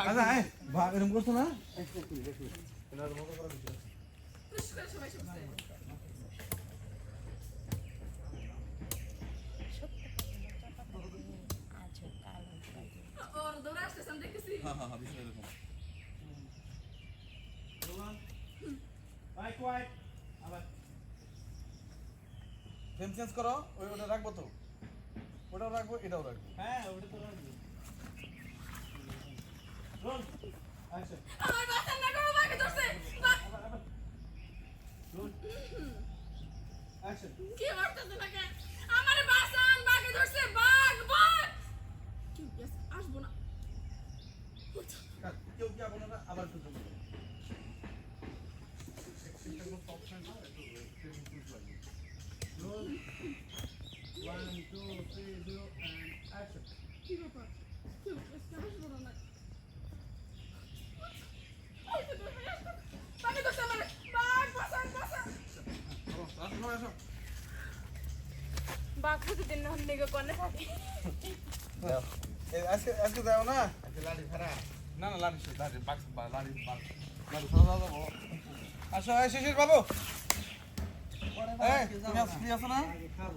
আচ্ছা ভাগ এরকম করছ না? ফ্রেম চেঞ্জ করো ওই ওটা রাখব তো? ওটাও রাখব এটাও রাখব। হ্যাঁ ওটা তো রাখব। আমার বাচ্চা না করো বাকি ধরছে কি করতেছে না কেন আমার বাসান বাকি ধরছে বাঘ বাঘ কি yes, আসব না কেউ কি আপনারা আবার একটু জমা করো। কি ব্যাপার কি yes, আসব না না বাকি ধরছে আমার বাঘ বাসান বাসান আসো, আসো, সবাই আসো। বাঘ প্রতিদিন হন নিগে কোনে থাকে এই, আজকে যাও না না না লাড়ি লাড়ি বাক্স লাড়ি লাড়ি দাও যাব আসো শিশির বাবু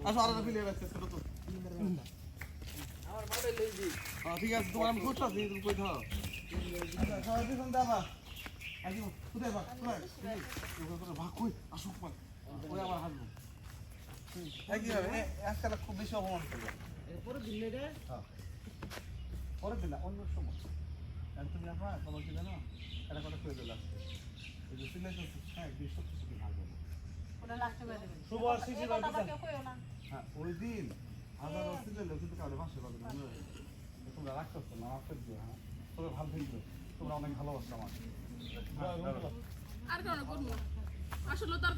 আরও রাখতে তো হ্যাঁ, ঠিক আছে তোমার আমি খুঁজতেছি তুমি কই থাও আসো কোথায় ভাগ কোথায়? কোথায় ভাগ কই? আসো ভাগ। ওই আবার হাসবো একই হবে? আজকাল খুব বেশি অপমান করবে হ্যাঁ। পরের দিন না অন্য সময়। আর তুমি কি জানো? এটা কথা কয়ে দিলাম। এই যে হ্যাঁ বিশ সপ্তাহ ছুটি ভাগ হবে শুভ আর শিশির হ্যাঁ ওই দিন হাজার সিলেট কিন্তু কাউরে ভাসে পাবে না তোমরা রাখতেছো না আমার দিও হ্যাঁ। তবে ভালো থাকবে তোমরা অনেক ভালোবাসো আমার হ্যাঁ, আর কারণে করব আসলে তার